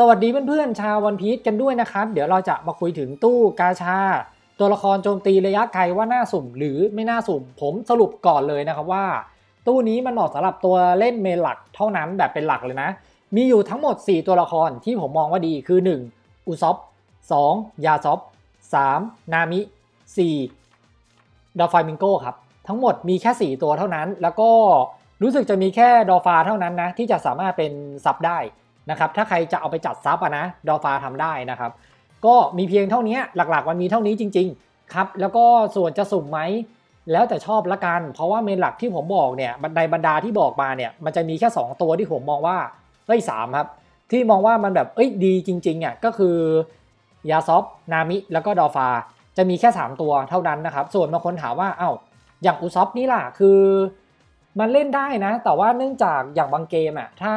สวัสดีเพื่อนๆชาววันพีชกันด้วยนะครับ เดี๋ยวเราจะมาคุยถึงตู้กาชา ตัวละครโจมตีระยะไกลว่าน่าสุ่มหรือไม่น่าสุ่ม ผมสรุปก่อนเลยนะครับว่า ตู้นี้มันเหมาะสำหรับตัวเล่นเมนหลักเท่านั้นแบบเป็นหลักเลยนะ มีอยู่ทั้งหมด 4 ตัวละครที่ผมมองว่าดีคือ 1. อุซอฟ 2. ยาซอฟ 3. นามิ 4. ดอฟามิงโก้ครับทั้งหมดมีแค่ 4 ตัวเท่านั้น แล้วก็รู้สึกจะมีแค่ดอฟาเท่านั้นนะที่จะสามารถเป็นซับได้ นะครับถ้าใครจะเอาไปจัดซับอะนะดอฟาทำได้นะครับ ก็มีเพียงเท่านี้หลักๆมันมีเท่านี้จริงๆครับแล้วก็ส่วนจะสุ่มไหมแล้วแต่ชอบละกัน เพราะว่าเมนหลักที่ผมบอกเนี่ยในบรรดาที่บอกมาเนี่ยมันจะมีแค่ 2 ตัวที่ผมมองว่าเอ้ยสามครับ ที่มองว่ามันแบบเอ้ยดีจริงๆอะก็คือยาซอฟนามิ แล้วก็ดอฟา จะมีแค่ 3 ตัวเท่านั้นนะครับ ส่วนบางคนถามว่าเอ้าอย่างอุซอฟนี่ล่ะคือมันเล่นได้นะ แต่ว่าเนื่องจากอย่างบางเกมอะถ้า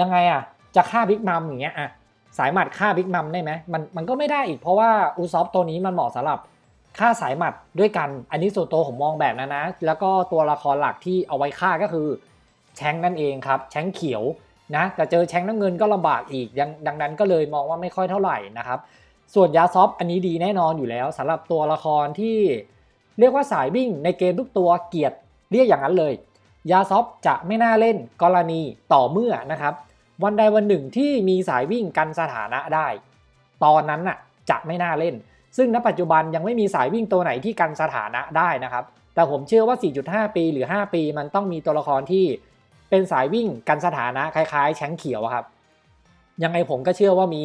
ยังไงอะ จะฆ่าบิ๊กมัมอย่างเงี้ยอะสายหมัดฆ่าบิ๊กมัมได้ไหมมันมันก็ไม่ได้อีกเพราะว่าอุซอฟตัวนี้มันเหมาะสำหรับฆ่าสายหมัดด้วยกัน อันนี้ส่วนตัวผมมองแบบนั้นนะ แล้วก็ตัวละครหลักที่เอาไว้ฆ่าก็คือแชงนั่นเองครับ แชงเขียวนะแต่เจอแชงน้ำเงินก็ลำบากอีกดังดังนั้นก็เลยมองว่าไม่ค่อยเท่าไหร่นะครับส่วนยาซอฟอันนี้ดีแน่นอนอยู่แล้วสำหรับตัวละครที่เรียกว่าสายวิ่งในเกมทุกตัวเกียรติเรียกอย่างนั้นเลย ยาซอฟจะไม่น่าเล่นกรณีต่อเมื่อนะครับ วันใดวันหนึ่งที่มีสายวิ่งกันสถานะได้ ตอนนั้นน่ะจะไม่น่าเล่น ซึ่งณปัจจุบันยังไม่มีสายวิ่งตัวไหนที่กันสถานะได้นะครับ แต่ผมเชื่อว่า 4.5 ปีหรือ 5 ปีมันต้องมีตัวละครที่เป็นสายวิ่งกันสถานะคล้ายๆ แชงเขียวครับ ยังไงผมก็เชื่อว่ามี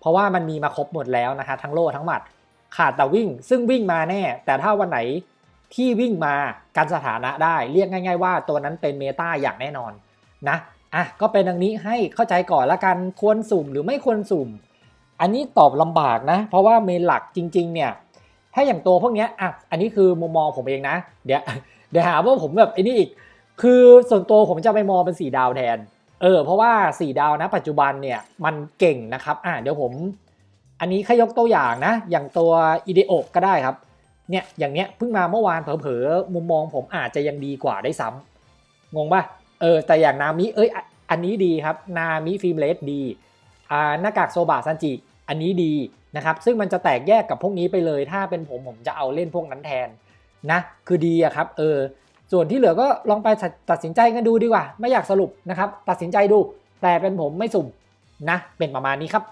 เพราะว่ามันมีมาครบหมดแล้วนะคะทั้งโล่ทั้งหมัด ขาดแต่วิ่ง ซึ่งวิ่งมาแน่ แต่ถ้าวันไหนที่วิ่งมากันสถานะได้ เรียกง่าย ๆ ว่าตัวนั้นเป็นเมตาอย่างแน่นอนนะ อะก็เป็นดังนี้ให้เข้าใจก่อนละกันควรสุ่มหรือไม่ควรสุ่ม อันนี้ตอบลำบากนะ เพราะว่าเมนหลักจริง ๆ เนี่ย ถ้าอย่างตัวพวกนี้อะอันนี้คือมุมมองผมเองนะ เดี๋ยวเดี๋ยวหาว่าผมแบบไอ้นี่อีก คือส่วนตัวผมจะไปมองเป็นสีดาวแทน เออ เพราะว่าสีดาวนะ ปัจจุบันเนี่ยมันเก่งนะครับอะเดี๋ยวผม อันนี้แค่ยกตัวอย่างนะ อย่างตัวอีเดโอก็ได้ครับเนี่ยอย่างเนี้ยเพิ่งมาเมื่อวานเผลอๆมุมมองผมอาจจะยังดีกว่าได้ซ้ำงงป่ะเออแต่อย่างนามิเอ้ย อันนี้ดีครับนามิฟิล์มเลสดีหน้ากากโซบะซันจิอันนี้ดีนะครับซึ่งมันจะแตกแยกกับพวกนี้ไปเลย ถ้าเป็นผมผมจะเอาเล่นพวกนั้นแทนนะคือดีอะครับเออส่วนที่เหลือก็ลองไปตัดสินใจกันดูดีกว่า ไม่อยากสรุปนะครับ ตัดสินใจดู แต่เป็นผมไม่สุ่มนะ เป็นประมาณนี้ครับ